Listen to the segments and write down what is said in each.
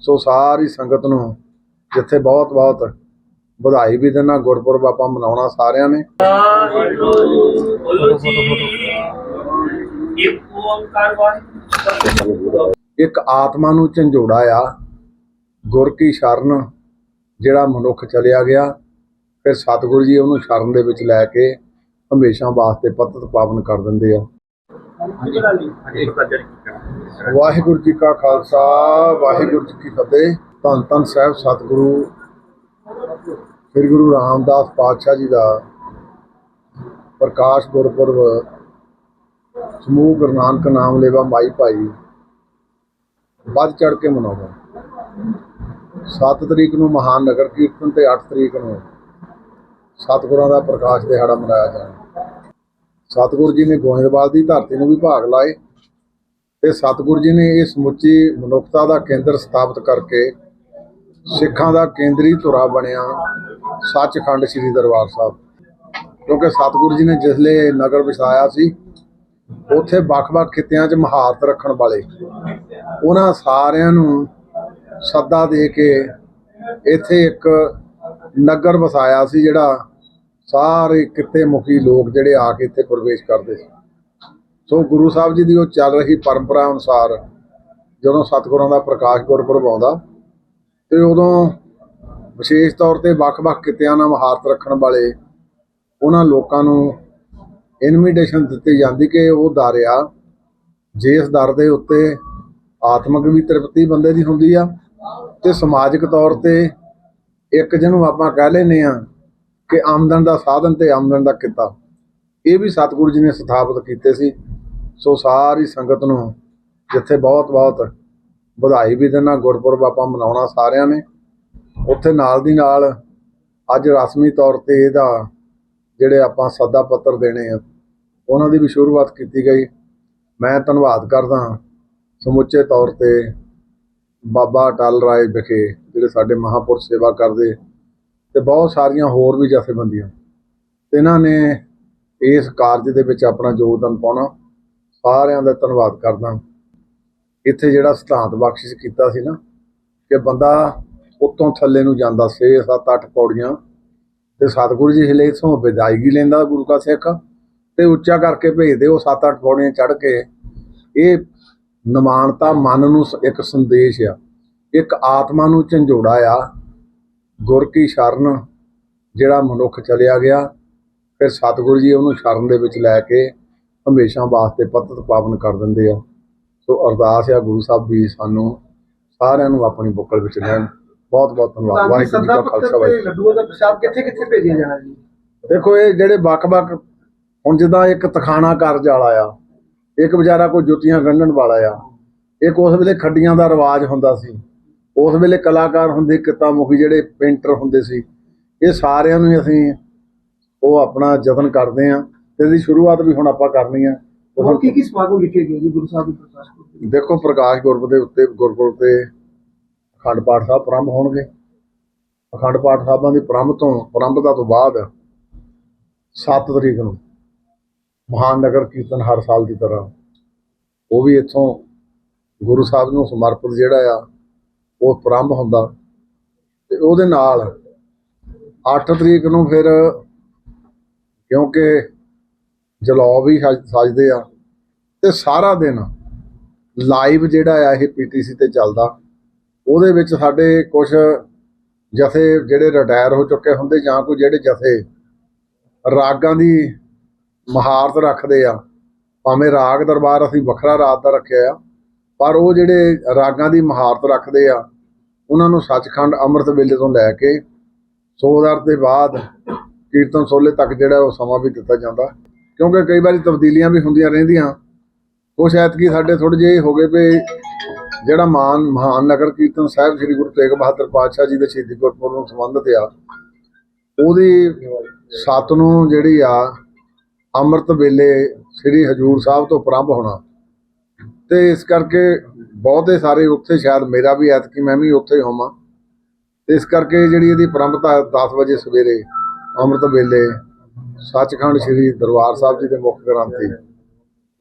ਸੋ ਸਾਰੀ ਸੰਗਤ ਨੂੰ ਜਿੱਥੇ ਬਹੁਤ ਬਹੁਤ ਵਧਾਈ ਵੀ ਦੇਣਾ ਗੁਰਪੁਰਬ ਆਪਾਂ ਮਨਾਉਣਾ ਸਾਰਿਆਂ ਨੇ। ਇੱਕ ਆਤਮਾ ਨੂੰ ਝੰਜੋੜਾ ਆ, ਗੁਰ ਕੀ ਸ਼ਰਨ, ਜਿਹੜਾ ਮਨੁੱਖ ਚਲਿਆ ਗਿਆ, ਫਿਰ ਸਤਿਗੁਰੂ ਜੀ ਉਹਨੂੰ ਸ਼ਰਨ ਦੇ ਵਿੱਚ ਲੈ ਕੇ ਹਮੇਸ਼ਾ ਵਾਸਤੇ ਪਤਤ ਪਾਵਨ ਕਰ ਦਿੰਦੇ ਆ। ਵਾਹਿਗੁਰੂ ਜੀ ਕਾ ਖਾਲਸਾ, ਵਾਹਿਗੁਰੂ ਜੀ ਕੀ ਫਤਿਹ। ਧੰਨ ਧੰਨ ਸਾਹਿਬ, ਸਤਿਗੁਰੂ, ਸ੍ਰੀ ਗੁਰੂ ਰਾਮਦਾਸ ਪਾਤਸ਼ਾਹ ਜੀ ਦਾ ਪ੍ਰਕਾਸ਼ ਗੁਰਪੁਰਬ, ਸਮੂਹ ਗੁਰੂ ਨਾਨਕ ਨਾਮ ਲੇਵਾ ਮਾਈ ਭਾਈ, ਵੱਧ ਚੜ ਕੇ ਮਨਾਉਂਦਾ। 7 ਤਰੀਕ ਨੂੰ ਮਹਾਨ ਨਗਰ ਕੀਰਤਨ ਤੇ 8 ਤਰੀਕ ਨੂੰ ਸਤਿਗੁਰਾਂ ਦਾ ਪ੍ਰਕਾਸ਼ ਦਿਹਾੜਾ ਮਨਾਇਆ ਜਾਣਾ ਸਤਿਗੁਰੂ ਜੀ ਨੇ ਗੋਇੰਦਵਾਲ ਦੀ ਧਰਤੀ ਨੂੰ ਵੀ ਭਾਗ ਲਾਏ। ਤੇ ਸਤਿਗੁਰੂ ਜੀ ਨੇ ਇਹ ਸਮੁੱਚੀ ਮਨੁੱਖਤਾ ਦਾ ਕੇਂਦਰ ਸਥਾਪਿਤ ਕਰਕੇ ਸਿੱਖਾਂ ਦਾ ਕੇਂਦਰੀ ਧੁਰਾ ਬਣਿਆ ਸੱਚਖੰਡ ਸ੍ਰੀ ਦਰਬਾਰ ਸਾਹਿਬ। ਕਿਉਂਕਿ ਸਤਿਗੁਰੂ ਜੀ ਨੇ ਜਿਸਲੇ ਨਗਰ ਵਸਾਇਆ ਸੀ, ਉੱਥੇ ਵੱਖ-ਵੱਖ ਖਿੱਤਿਆਂ 'ਚ ਮਹਾਰਤ ਰੱਖਣ ਵਾਲੇ ਉਹਨਾਂ ਸਾਰਿਆਂ ਨੂੰ ਸੱਦਾ ਦੇ ਕੇ ਇੱਥੇ ਇੱਕ ਨਗਰ ਵਸਾਇਆ ਸੀ ਜਿਹੜਾ ਸਾਰੇ ਕਿੱਤੇ ਮੁਖੀ ਲੋਕ ਜਿਹੜੇ ਆ ਕੇ ਇੱਥੇ ਪ੍ਰਵੇਸ਼ ਕਰਦੇ ਸੀ। ਸੋ ਗੁਰੂ ਸਾਹਿਬ ਜੀ ਦੀ ਉਹ ਚੱਲ ਰਹੀ ਪਰੰਪਰਾ ਅਨੁਸਾਰ ਜਦੋਂ ਸਤਿਗੁਰਾਂ ਦਾ ਪ੍ਰਕਾਸ਼ ਗੁਰਪੁਰਬ ਆਉਂਦਾ ਤੇ ਉਦੋਂ ਵਿਸ਼ੇਸ਼ ਤੌਰ ਤੇ ਵੱਖ-ਵੱਖ ਕਿੱਤਿਆਂ ਨਾਲ ਮਹਾਰਤ ਰੱਖਣ ਵਾਲੇ ਉਹਨਾਂ ਲੋਕਾਂ ਨੂੰ ਇਨਵੀਟੇਸ਼ਨ ਦਿੱਤੀ ਜਾਂਦੀ ਕਿ ਉਹ ਦਰ ਆ ਜਿਸ ਦਰ ਦੇ ਉੱਤੇ ਆਤਮਿਕ ਵੀ ਤ੍ਰਿਪਤੀ ਬੰਦੇ ਦੀ ਹੁੰਦੀ ਆ ਤੇ ਸਮਾਜਿਕ ਤੌਰ ਤੇ ਇੱਕ ਜਿਹਨੂੰ ਆਪਾਂ ਕਹਿ ਲੈਨੇ ਆ ਕਿ ਆਮਦਨ ਦਾ ਸਾਧਨ ਤੇ ਆਮਦਨ ਦਾ ਕਿੱਤਾ। ਇਹ ਵੀ ਸਤਿਗੁਰੂ ਜੀ ਨੇ ਸਥਾਪਿਤ ਕੀਤੇ ਸੀ। ਸੋ ਸਾਰੀ ਸੰਗਤ ਨੂੰ ਜਿੱਥੇ ਬਹੁਤ ਬਹੁਤ ਵਧਾਈ ਵੀ ਦੇਣਾ ਗੁਰਪੁਰਬ ਆਪਾਂ ਮਨਾਉਣਾ ਸਾਰਿਆਂ ਨੇ। ਉੱਥੇ ਨਾਲ ਦੀ ਨਾਲ ਅੱਜ ਰਸਮੀ ਤੌਰ ਤੇ ਇਹਦਾ ਜਿਹੜੇ ਆਪਾਂ ਸੱਦਾ ਪੱਤਰ ਦੇਣੇ ਆ, ਉਹਨਾਂ ਦੀ ਵੀ ਸ਼ੁਰੂਆਤ ਕੀਤੀ ਗਈ। ਮੈਂ ਧੰਨਵਾਦ ਕਰਦਾ ਸਮੁੱਚੇ ਤੌਰ ਤੇ ਬਾਬਾ ਅਟਲ ਰਾਏ ਵਿਖੇ ਜਿਹੜੇ ਸਾਡੇ ਮਹਾਪੁਰਸ਼ ਸੇਵਾ ਕਰਦੇ ਤੇ ਬਹੁਤ ਸਾਰੀਆਂ ਹੋਰ ਵੀ ਜਥੇਬੰਦੀਆਂ। ਇਹਨਾਂ ਨੇ ਇਸ ਕਾਰਜ ਦੇ ਵਿੱਚ ਆਪਣਾ ਯੋਗਦਾਨ ਪਾਉਣਾ। ਸਾਰਿਆਂ ਦਾ ਧੰਨਵਾਦ ਕਰਦਾ ਇੱਥੇ ਜਿਹੜਾ ਸਿਧਾਂਤ ਬਖਸ਼ਿਸ਼ ਕੀਤਾ ਸੀ ਨਾ, ਕਿ ਬੰਦਾ ਉੱਤੋਂ ਥੱਲੇ ਨੂੰ ਜਾਂਦਾ 6 7 8 ਪੌੜੀਆਂ ਤੇ ਸਤਿਗੁਰੂ ਜੀ ਹਿਲੇ ਇਥੋਂ ਵਿਦਾਇਗੀ ਲੈਂਦਾ ਗੁਰੂ ਕਾ ਸਿੱਖ ਤੇ ਉੱਚਾ ਕਰਕੇ ਭੇਜਦੇ ਉਹ 7-8 ਪੌੜੀਆਂ ਚੜ ਕੇ। ਇਹ ਨਿਮਾਨਤਾ ਮਨ ਨੂੰ ਇੱਕ ਸੰਦੇਸ਼ ਆ, ਇੱਕ ਆਤਮਾ ਨੂੰ ਝੰਜੋੜਾ ਆ। ਗੁਰ ਕੀ ਸ਼ਰਨ, ਜਿਹੜਾ ਮਨੁੱਖ ਚਲਿਆ ਗਿਆ, ਫਿਰ ਸਤਿਗੁਰੂ ਜੀ ਉਹਨੂੰ ਸ਼ਰਨ ਦੇ ਵਿੱਚ ਲੈ ਕੇ ਹਮੇਸ਼ਾ ਵਾਸਤੇ ਪਤਤ ਪਾਵਨ ਕਰ ਦਿੰਦੇ ਆ। ਸੋ ਅਰਦਾਸ ਆ ਗੁਰੂ ਸਾਹਿਬ ਵੀ ਸਾਨੂੰ ਸਾਰਿਆਂ ਨੂੰ ਆਪਣੀ ਬੁੱਕਲ ਵਿੱਚ ਲੈਣ। ਬਹੁਤ ਬਹੁਤ ਧੰਨਵਾਦ। ਵਾਹਿਗੁਰੂ ਜੀ ਪੱਤਰ ਖਾਲਸਾ ਵਾਹਿਗੁਰੂ ਲੱਡੂਆਂ ਦਾ ਪ੍ਰਸ਼ਾਦ ਕਿੱਥੇ ਕਿੱਥੇ ਭੇਜਿਆ ਜਾਣਾ ਜੀ? ਦੇਖੋ ਇਹ ਜਿਹੜੇ ਵੱਖ-ਵੱਖ ਹੁਣ ਜਿੱਦਾਂ ਇੱਕ ਤਖਾਣਾ ਕਾਰਜ ਵਾਲਾ ਆ ਇੱਕ ਵਿਚਾਰਾ ਕੋਈ ਜੁੱਤੀਆਂ ਗੰਢਣ ਵਾਲਾ ਆ ਇੱਕ ਉਸ ਵੇਲੇ ਖੱਡੀਆਂ ਦਾ ਰਿਵਾਜ ਹੁੰਦਾ ਸੀ ਉਸ ਵੇਲੇ ਕਲਾਕਾਰ ਹੁੰਦੇ ਕਿੱਤਾ ਮੁਖੀ ਜਿਹੜੇ ਪੇਂਟਰ ਹੁੰਦੇ ਸੀ ਇਹ ਸਾਰਿਆਂ ਨੂੰ ਅਸੀਂ ਉਹ ਆਪਣਾ ਯਤਨ ਕਰਦੇ ਆ। ਤੇ ਇਹਦੀ ਸ਼ੁਰੂਆਤ ਵੀ ਹੁਣ ਆਪਾਂ ਕਰਨੀ ਆ। ਹੋਰ ਕੀ ਕੀ ਸਮਾਗਮ ਲਿਖੇ ਗਏ ਜੀ ਗੁਰੂ ਸਾਹਿਬ ਦੇ ਪ੍ਰਕਾਸ਼ ਪੁਰਬ? ਦੇਖੋ ਪ੍ਰਕਾਸ਼ ਗੁਰਬ ਦੇ ਉੱਤੇ ਗੁਰਪੁਰਬ ਤੇ ਅਖੰਡ ਪਾਠ ਸਾਹਿਬ ਪ੍ਰਾਰੰਭ ਹੋਣਗੇ। ਅਖੰਡ ਪਾਠ ਸਾਹਿਬਾਂ ਦੀ ਪ੍ਰਾਰੰਭ ਤੋਂ ਪ੍ਰਾਰੰਭਤਾ ਤੋਂ ਬਾਅਦ 7 ਤਰੀਕ ਨੂੰ ਮਹਾਨ ਨਗਰ ਕੀਰਤਨ ਹਰ ਸਾਲ ਦੀ ਤਰ੍ਹਾਂ ਉਹ ਵੀ ਇੱਥੋਂ ਗੁਰੂ ਸਾਹਿਬ ਨੂੰ ਸਮਰਪਿਤ ਜਿਹੜਾ ਆ ਉਹ ਪ੍ਰਾਰੰਭ ਹੁੰਦਾ। ਤੇ ਉਹਦੇ ਨਾਲ 8 ਤਰੀਕ ਨੂੰ ਫਿਰ ਕਿਉਂਕਿ ਜਲੌ ਵੀ ਸਜ- ਸਜਦੇ ਆ। ਤੇ ਸਾਰਾ ਦਿਨ ਲਾਈਵ ਜਿਹੜਾ ਆ, ਇਹ ਪੀਟੀਸੀ ਤੇ ਚੱਲਦਾ। ਉਹਦੇ ਵਿੱਚ ਸਾਡੇ ਕੁਝ ਜਥੇ ਜਿਹੜੇ ਰਿਟਾਇਰ ਹੋ ਚੁੱਕੇ ਹੁੰਦੇ ਜਾਂ ਕੋਈ ਜਿਹੜੇ ਜਥੇ ਰਾਗਾਂ ਦੀ ਮਹਾਰਤ ਰੱਖਦੇ ਆ, ਭਾਵੇਂ ਰਾਗ ਦਰਬਾਰ ਅਸੀਂ ਵੱਖਰਾ ਰਾਤ ਦਾ ਰੱਖਿਆ ਆ, ਪਰ ਉਹ ਜਿਹੜੇ ਰਾਗਾਂ ਦੀ ਮਹਾਰਤ ਰੱਖਦੇ ਆ, ਉਹਨਾਂ ਨੂੰ ਸੱਚਖੰਡ ਅੰਮ੍ਰਿਤ ਵੇਲੇ ਤੋਂ ਲੈ ਕੇ ਸੋਦਰ ਦੇ ਬਾਅਦ ਕੀਰਤਨ ਸੋਲੇ ਤੱਕ ਜਿਹੜਾ ਉਹ ਸਮਾਂ ਵੀ ਦਿੱਤਾ ਜਾਂਦਾ। ਕਿਉਂਕਿ ਕਈ ਵਾਰੀ ਤਬਦੀਲੀਆਂ ਵੀ ਹੁੰਦੀਆਂ ਰਹਿੰਦੀਆਂ। ਉਹ ਸ਼ਾਇਦ ਕੀ ਸਾਡੇ ਥੋੜੇ ਜਿਹੇ ਹੋ ਗਏ ਵੀ ਜਿਹੜਾ ਮਾਨ, ਮਹਾਨ ਨਗਰ ਕੀਰਤਨ ਸਾਹਿਬ ਸ੍ਰੀ ਗੁਰੂ ਤੇਗ ਬਹਾਦਰ ਪਾਤਸ਼ਾਹ ਜੀ ਦੇ ਸ਼ਹੀਦੀ ਗੁਰਪੁਰਬ ਨੂੰ ਸੰਬੰਧਿਤ ਆ, ਉਹਦੀ ਸੱਤ ਨੂੰ ਜਿਹੜੀ ਆ ਅੰਮ੍ਰਿਤ ਵੇਲੇ ਸ੍ਰੀ ਹਜੂਰ ਸਾਹਿਬ ਤੋਂ ਪ੍ਰਾਰੰਭ ਹੋਣਾ। ਤੇ ਇਸ ਕਰਕੇ ਬਹੁਤੇ ਸਾਰੇ ਉੱਥੇ, ਸ਼ਾਇਦ ਮੇਰਾ ਵੀ ਐਤਕੀ ਮੈਂ ਵੀ ਉੱਥੇ ਹੋਵਾਂ। ਤੇ ਇਸ ਕਰਕੇ ਜਿਹੜੀ ਇਹਦੀ ਪ੍ਰਾਰੰਭਤਾ 10 ਵਜੇ ਸਵੇਰੇ ਅੰਮ੍ਰਿਤ ਵੇਲੇ ਸੱਚਖੰਡ ਸ੍ਰੀ ਦਰਬਾਰ ਸਾਹਿਬ ਜੀ ਦੇ ਮੁੱਖ ਗ੍ਰੰਥੀ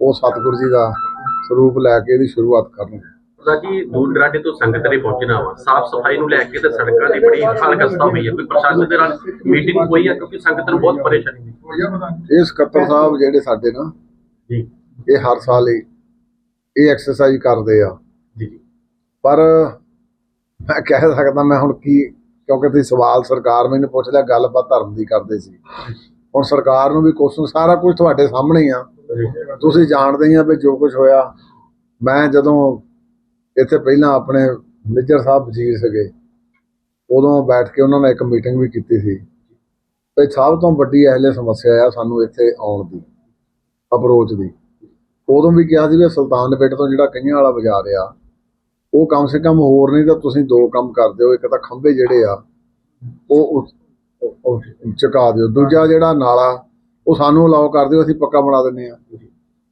ਉਹ ਸਤਿਗੁਰੂ ਜੀ ਦਾ ਸਰੂਪ ਲੈ ਕੇ ਇਹਦੀ ਸ਼ੁਰੂਆਤ ਕਰਨਗੇ ਜੀ ਦੂਰ ਦਰਾਡੇ ਤੋਂ ਸੰਗਤ ਨੇ ਪਹੁੰਚਣਾ ਵਾ। ਸਾਫ਼ ਸਫ਼ਾਈ ਨੂੰ ਲੈ ਕੇ ਤੇ ਸੜਕਾਂ ਦੀ ਬੜੀ ਹਾਲਕਸਤਾ ਹੋਈ ਹੈ। ਕੋਈ ਪ੍ਰਸ਼ਾਸਨ ਦੇ ਨਾਲ ਮੀਟਿੰਗ ਹੋਈ ਹੈ ਕਿਉਂਕਿ ਸੰਗਤ ਨੂੰ ਬਹੁਤ ਪਰੇਸ਼ਾਨੀ ਹੋਈ। ਇਹ ਸਕੱਤਰ ਸਾਹਿਬ ਜਿਹੜੇ ਸਾਡੇ ਨਾ ਜੀ। ਇਹ ਹਰ ਸਾਲ ਹੀ ਇਹ ਐਕਸਰਸਾਈਜ਼ ਕਰਦੇ ਆ। ਜੀ। ਪਰ ਮੈਂ ਕਹਿ ਸਕਦਾ ਮੈਂ ਹੁਣ ਕੀ ਕਿਉਂਕਿ ਤੁਸੀਂ ਸਵਾਲ ਸਰਕਾਰ ਮੈਨੂੰ ਪੁੱਛ ਲਿਆ ਗੱਲਬਾਤ ਧਰਮ ਦੀ ਕਰਦੇ ਸੀ। ਹੁਣ ਸਰਕਾਰ ਨੂੰ ਵੀ ਕੁਐਸਚਨ ਸਾਰਾ ਕੁਝ ਤੁਹਾਡੇ ਸਾਹਮਣੇ ਹੀ ਆ। ਤੁਸੀਂ ਜਾਣਦੇ ਹੀ ਆ ਵੀ ਜੋ ਕੁਝ ਹੋਇਆ। ਮੈਂ ਜਦੋਂ ਇੱਥੇ ਪਹਿਲਾਂ ਆਪਣੇ ਮੇਜਰ ਸਾਹਿਬ ਵਜ਼ੀਰ ਸੀਗੇ, ਉਦੋਂ ਬੈਠ ਕੇ ਉਹਨਾਂ ਨੇ ਇੱਕ ਮੀਟਿੰਗ ਵੀ ਕੀਤੀ ਸੀ। ਤੇ ਸਭ ਤੋਂ ਵੱਡੀ ਇਹਲੇ ਸਮੱਸਿਆ ਆ ਸਾਨੂੰ ਇੱਥੇ ਆਉਣ ਦੀ ਅਪਰੋਚ ਦੀ। ਉਦੋਂ ਵੀ ਕਿਹਾ ਸੀ ਵੀ ਸੁਲਤਾਨ ਪਿੰਡ ਤੋਂ ਜਿਹੜਾ ਕਈਆਂ ਵਾਲਾ ਬਾਜ਼ਾਰ ਆ, ਉਹ ਕਮ ਸੇ ਕਮ ਹੋਰ ਨਹੀਂ ਤਾਂ ਤੁਸੀਂ ਦੋ ਕੰਮ ਕਰ ਦਿਓ, ਇੱਕ ਤਾਂ ਖੰਭੇ ਜਿਹੜੇ ਆ, ਉਹ ਚੁਕਾ ਦਿਓ। ਦੂਜਾ ਜਿਹੜਾ ਨਾਲਾ, ਉਹ ਸਾਨੂੰ ਅਲਾਉ ਕਰ ਦਿਓ, ਅਸੀਂ ਪੱਕਾ ਬਣਾ ਦਿੰਨੇ ਆ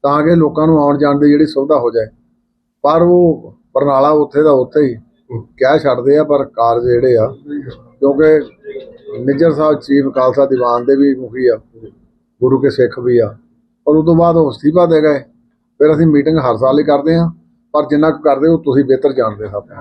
ਤਾਂ ਕਿ ਲੋਕਾਂ ਨੂੰ ਆਉਣ ਜਾਣ ਦੀ ਜਿਹੜੀ ਸੁਵਿਧਾ ਹੋ ਜਾਏ। ਪਰ ਉਹ ਪਰਨਾਲਾ ਉੱਥੇ ਦਾ ਉੱਥੇ ਹੀ ਕਹਿ ਛੱਡਦੇ ਆ, ਪਰ ਕਾਰਜ ਜਿਹੜੇ ਆ, ਕਿਉਂਕਿ ਨਿੱਜਰ ਸਾਹਿਬ, ਚੀਫ ਖਾਲਸਾ ਦੀਵਾਨ ਦੇ ਵੀ ਮੁਖੀ ਆ, ਗੁਰੂ ਕੇ ਸਿੱਖ ਵੀ ਆ। ਔਰ ਉਸ ਤੋਂ ਬਾਅਦ ਉਹ ਅਸਤੀਫਾ ਦੇ ਗਏ। ਫਿਰ ਅਸੀਂ ਮੀਟਿੰਗ ਹਰ ਸਾਲ ਹੀ ਕਰਦੇ ਆ ਪਰ ਜਿੰਨਾ ਕੁ ਕਰਦੇ, ਉਹ ਤੁਸੀਂ ਬਿਹਤਰ ਜਾਣਦੇ ਸਭ